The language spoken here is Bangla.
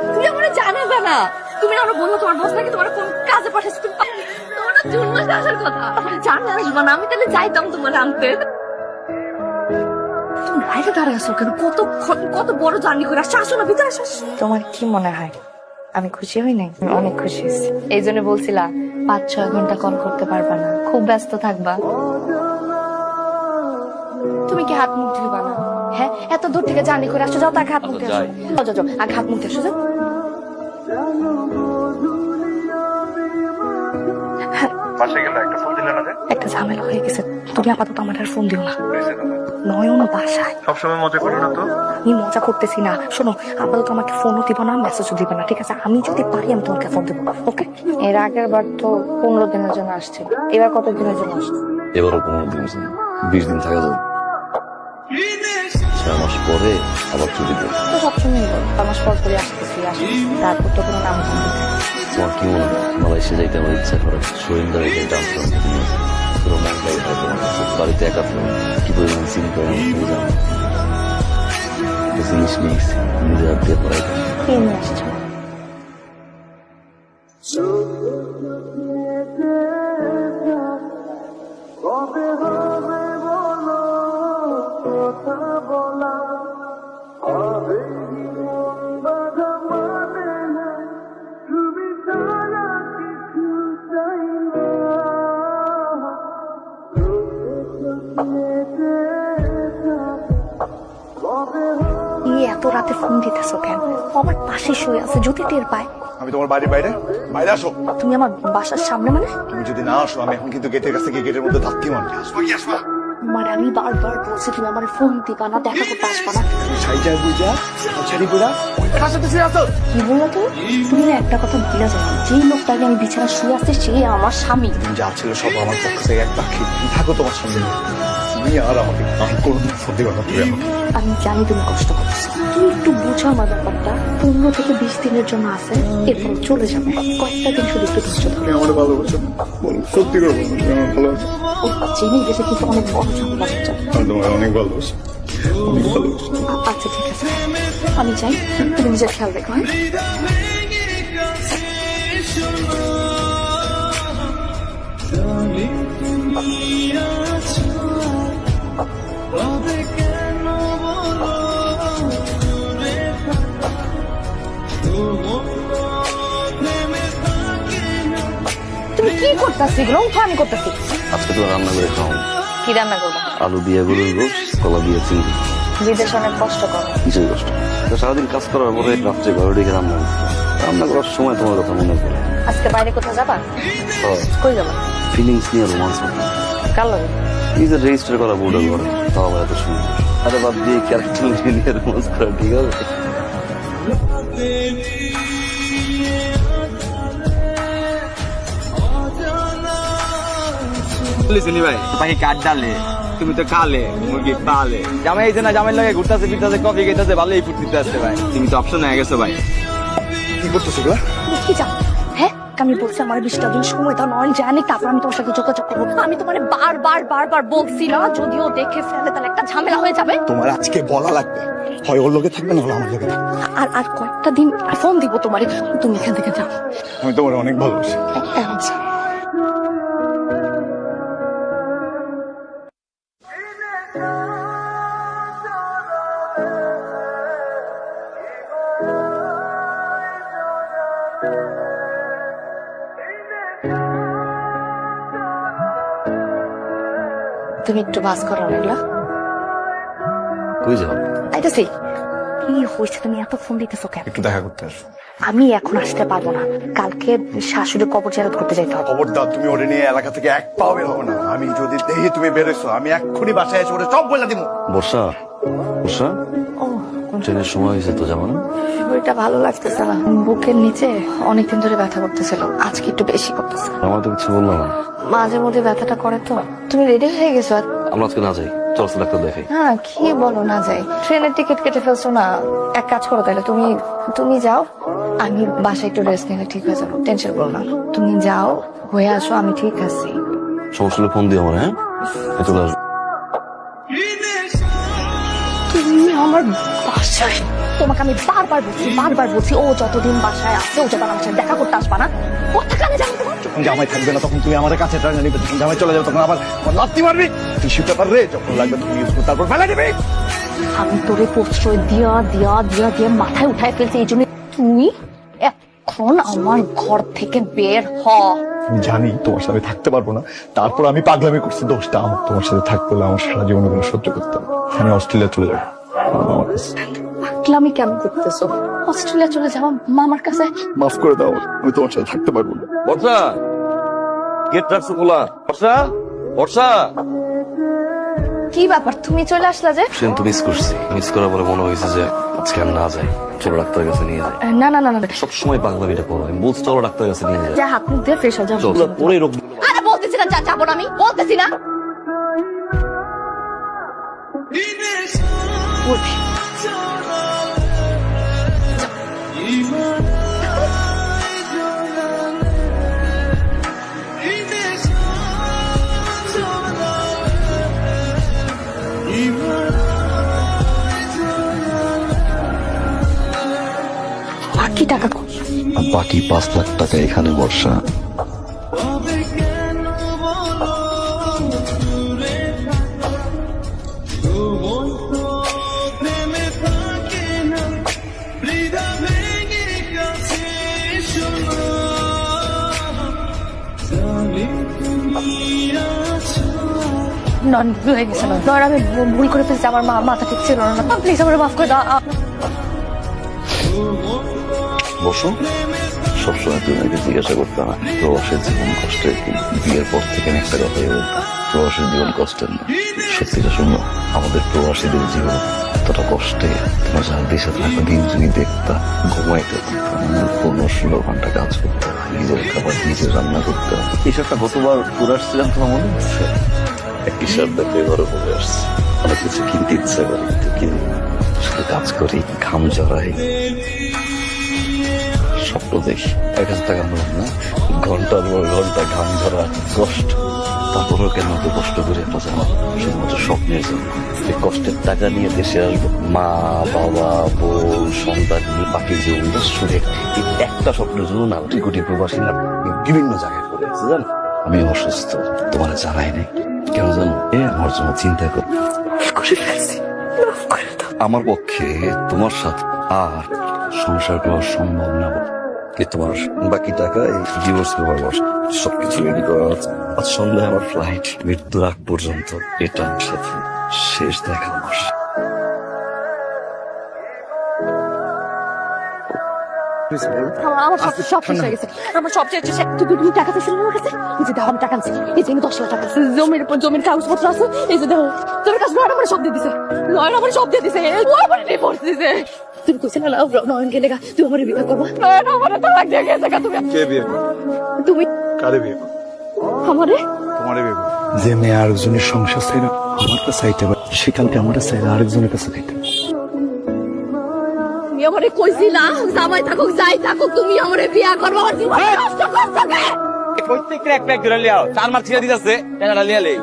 তুমি আমার না তুমি আমার বলল তোমার নাকি তোমার কোন কাজে পাঠাচ্ছে তুমি তোমার জুন মাসে আসার কথা। আমি তাহলে যাইতাম তোমার আনতে। তুমি বাইরে দাঁড়ায় আসো কেন? কত কত বড় জার্নি করে আসছো। আসো না, ভিতরে আসো। তোমার কি মনে হয়? আমি খুশি হই নাই? আমি অনেক খুশি এই জন্য বলছিলা, পাঁচ, ছয় ঘণ্টা কল করতে পারবা না। খুব ব্যস্ত থাকবা। তুমি কি হাত মুখ ধুইবা না? হ্যাঁ এত দূর থেকে জার্নি করে আসছো যাও তাকে হাত মুখ আসো। যাও, যাও, যাও, আগে হাত আসো যাও। গেলে একটা ফোন দিলে না একটা ঝামেলা হয়ে গেছে। তুমি আপাতত আমার আর ফোন দিও না। নয়ন বাসায়। সবসময় মজা করো না তো? আমি মজা করতেছি না। শোনো আপাতত আমাকে ফোনও দিব না মেসেজও দিব না ঠিক আছে? আমি যদি পারি আমি তোমাকে ফোন দেবো ওকে এর আগের বার তো পনেরো দিনের জন্য আসছে এবার কত দিনের জন্য আসছে? এবারও পনেরো দিন আছে। বিশ দিন থাকা যাবে। পরে আবার ছুটি দেবে তো সবসময় বল ছয় মাস পর করে আসতেছি আসতেছি তারপর তো কোনো নাম তোমার কি মনে হয় মালয়েশিয়া যাইতে আমার ইচ্ছা করে সরিন্দার। বাড়িতে একা থাকো কি পরিমাণ চিন্তা আমি জানো জিনিস নিয়ে এসেছি, নিজে হাত দিয়ে পড়াই। কে নিয়ে আসছো এই এত রাতে ফোন দিতেছো কেন? আমার পাশে শুয়ে আছে যদি টের পায়। আমি তোমার বাড়ির বাইরে? বাইরে আসো। তুমি আমার বাসার সামনে মানে? তুমি যদি না আসো আমি এখন কিন্তু গেটের কাছে গিয়ে গেটের মধ্যে ধাক্কি মারবো আসবা। কি আসবা। মানে আমি বারবার বলছি তুমি আমার ফোন দিবা না দেখা করতে আসবা না। সাইজা বুঝা ছাড়ি বুড়া কার সাথে শুয়ে আছো? কি বলল তুমি? তুমি না একটা কথা ভুলে যাও। যে লোকটাকে আমি বিছানা শুয়ে আছে সে আমার স্বামী। তুমি যা ছিল সব আমার পক্ষ থেকে এক পাখি। থাকো তোমার সঙ্গে। তুমি আর আমাকে আমি কোনোদিন ফোন দিবা না তুমি আমাকে। আমি জানি তুমি কষ্ট করছ। তুমি একটু বুঝো আমার ব্যাপারটা। পনেরো থেকে বিশ দিনের জন্য আছে। এরপর চলে যাব কয়েকটা দিন শুধু একটু ধৈর্য ধরো। তুমি আমার ভালোবাসো। বলো সত্যি করে বলো তুমি আমার ভালোবাসো। জেনে গেছে কিন্তু অনেক বড় ঝামেলা হচ্ছে। আমি তোমার অনেক ভালোবাসি। অনেক ভালোবাসি। আচ্ছা ঠিক আছে। আমি যাই। তুমি নিজের খেয়াল রেখো হ্যাঁ? তুমি কি করতেছি এগুলো করতেছি। আজকে তো রান্না করে খাও কি রান্না করব? আলু দিয়ে গরুর গোস কলা দিয়ে চিংড়ি। বিদেশে অনেক কষ্ট করো। কিছুই কষ্ট। তো সারাদিন কাজ করার পরে রাত্রে ঘরে ডেকে রান্না রান্না করার সময় তোমার কথা মনে পড়ে। আজকে বাইরে কোথাও যাবা? কই যাবা? ফিলিংস নিয়ে রোমান্স কার লাগে? নিজের রেজিস্টার করা বোর্ডে ঘরে। তাও আবার এত সুন্দর। আরে বাদ দিয়ে ক্যারেক্টার নিয়ে রোমান্স করা ঠিক হবে লিসনি ভাই। পাখি কাঠ ডালে। তুমি তো কালে মুরগি পালে। জামাই এই না জামাই লাগে ঘুরতেছে ফিরতেছে কফি খেতেছে ভালোই ফুটতে আসছে ভাই। তুমি তো অপশন হয়ে গেছো ভাই। কি করতেছো কি চাও হ্যাঁ আমি বলছি আমার বিশটা দিন সময় দাও নয় জানি তারপর আমি তোমার সাথে যোগাযোগ করব। আমি তোমার বারবার বারবার বলছি না যদিও দেখে ফেলে তাহলে একটা ঝামেলা হয়ে যাবে। তোমার আজকে বলা লাগবে। হয় ওর লোকে থাকবে না হলে আমার লোকে আর আর কয়েকটা দিন ফোন দিব তোমারে। তুমি এখান থেকে যাও। আমি তোমার অনেক ভালোবাসি। আচ্ছা। তুমি একটু বাস করো কই যাও? আইতাছি। কি হয়েছে? তুমি এত ফোন দিতেছো কেন? একটু দেখা করতে আসো। আমি এখন আসতে পারব না। কালকে শাশুড়ি কবর জারাত করতে যাইতে হবে। খবরদার তুমি ওরে নিয়ে এলাকা থেকে এক পাও বের হবে না। আমি যদি দেখি তুমি বেরোছো আমি এক্ষুনি বাসায় এসে ওরে সব বলে দিব বর্ষা বর্ষা। ট্রেনের সময় হয়েছে তো যেমন? শরীরটা ভালো লাগতেছে না। বুকের নিচে অনেকদিন ধরে ব্যথা করতেছিল। আজকে একটু বেশি করতেছে। আমার তো কিছু বললাম না। মাঝে মধ্যে ব্যথাটা করে তো। তুমি রেডি হয়ে গেছো? আর আমরা আজকে না যাই। চল ডাক্তার দেখাই। হ্যাঁ কি বলো না যাই। ট্রেনের টিকিট কেটে ফেলছো না? এক কাজ করো তাহলে তুমি তুমি যাও। আমি বাসায় একটু রেস্ট নিলে ঠিক হয়ে যাব। টেনশন করো না। তুমি যাও হয়ে আসো আমি ঠিক আছি। সমস্যা ফোন দিও আমার হ্যাঁ? এত আসব। আমার বাসায়। তোমাকে আমি বারবার বলছি বারবার বলছি ও যতদিন বাসায় আছে ও আমার সাথে দেখা করতে আসবা না কথা কানে জানো তোমার যখন জামাই থাকবে না তখন তুমি আমাদের কাছে নিবে যখন জামাই চলে যাবে তখন আবার লাত্তি মারবি। টিস্যু পেপার রে যখন লাগবে তুমি ইউজ তারপর ফেলে দিবি। আমি তোরে প্রশ্রয় দিয়া দিয়া দিয়া দিয়া মাথায় উঠায় ফেলছি এই জন্য তুই এখন আমার ঘর থেকে বের হ। জানি তোমার সাথে থাকতে পারব না তারপর আমি পাগলামি করছি দোষটা আমার তোমার সাথে থাকতে হলে আমার সারা জীবন সহ্য করতে হবে। আমি অস্ট্রেলিয়া চলে যাব। পাগলামি কেন করতেছো? অস্ট্রেলিয়া চলে যাওয়া মামার কাছে? মাফ করে দাও আমি তোমার সাথে থাকতে পারব না। বর্ষা! গেট রাখছো খোলা বর্ষা! বর্ষা! কি ব্যাপার তুমি চলে আসলা যে? সেদিন তো মিস করছি। মিস করার পরে মনে হয়েছে যে আজকে আর না যাই চলো ডাক্তারের কাছে নিয়ে যাই। না না না না। সব সময় পাগলামিটা করো আমি বলছি চলো ডাক্তারের কাছে নিয়ে যাই। যা হাত মুখ দিয়ে ফ্রেশ হয়ে যাও চলো পরে রোগ আরে বলতেছি না যা- যাব না আমি। বলতেছি না। বাকি টাকা? বাকি পাঁচ লাখ টাকা এখানে বর্ষা নন ভুল হয়ে গেছে নন ধর আমি ভুল করে ফেলছি আমার মা মাথা ঠিক ছিল না প্লিজ আমার মাফ করে দাও বসো। সবসময় তুমি আমাকে জিজ্ঞাসা করতে না প্রবাসের জীবন কষ্টের কি? বিয়ের পর থেকে আমি একটা কথাই বলতাম প্রবাসের জীবন কষ্টের না। সত্যিটা শুনো আমাদের প্রবাসীদের জীবন এতটা কষ্টে তোমার যার দেশে থাকা দিন যদি দেখতা ঘুমাইতে পনেরো ষোলো ঘণ্টা কাজ করতে নিজের খাবার নিজে রান্না করতে হয়। হিসাবটা গতবার ঘুরে আসছিলাম তোমার মনে হচ্ছে বলে আসছি। অনেক কিছু কিনতে ইচ্ছা শুধু কাজ করি, ঘাম জড়াই। স্বপ্ন দেখি, এক না ঘণ্টার পর ঘণ্টা ঘাম কষ্ট। কেন এত কষ্ট করে জানো? শুধুমাত্র স্বপ্নের জন্য। এই কষ্টের টাকা নিয়ে দেশে আসব, মা, বাবা বোন সন্তান নিয়ে বাকি জীবনটা এই একটা স্বপ্নের জন্য না কোটি প্রবাসী না বিভিন্ন জায়গায় পড়ে আছে, জানো? আমি অসুস্থ। তোমার জানাই নাই। কেন জানো? এ আমার জন্য চিন্তা কর। আমার পক্ষে তোমার সাথে আর সংসার করা সম্ভব না। তোমার বাকি টাকা এই ডিভোর্স পেপার বস সবকিছু রেডি করা আছে। আজ সন্ধ্যায় আমার ফ্লাইট মৃত্যুর আগ পর্যন্ত এটা আমার সাথে শেষ দেখা আমার। আমার আমার সব সব শেষ হয়ে গেছে। আমার সব শেষ শেষ তুই তুমি টাকা দিয়েছিল আমার কাছে এই যে দেখো আমি টাকা দিচ্ছি এই যে দশ লাখ টাকা জমির উপর জমির কাগজপত্র আছে। এই যে দেখো তোর কাছে নয়ন আমার সব দিয়ে দিছে। নয়ন আমার সব দিয়ে দিছে। ও আমার ডিভোর্স দিছে তুমি কইছিলে না নয়ন গেলে গা তুই আমার বিয়ে করবা? নয়ন আমার তালাক দিয়ে গেছে গা তুমি? কে বিয়ে তুমি কারে বিয়ে আমারে? তোমারে বিয়ে যে মেয়ে আরেকজনের সংসার চাই না আমার কাছে চাইতে পারে সেখানকে আমার চাইলে আরেকজনের কাছে খাইতে। তুমি আমারে কইছিলা জামাই থাকুক যাই থাকুক তুমি আমারে বিয়া করব আমার জীবন নষ্ট করছ কে? কইতে ক্র্যাক প্যাক করে লিয়াও চার মার ছিঁড়ে দিতেছে টেনাটা লিয়ালে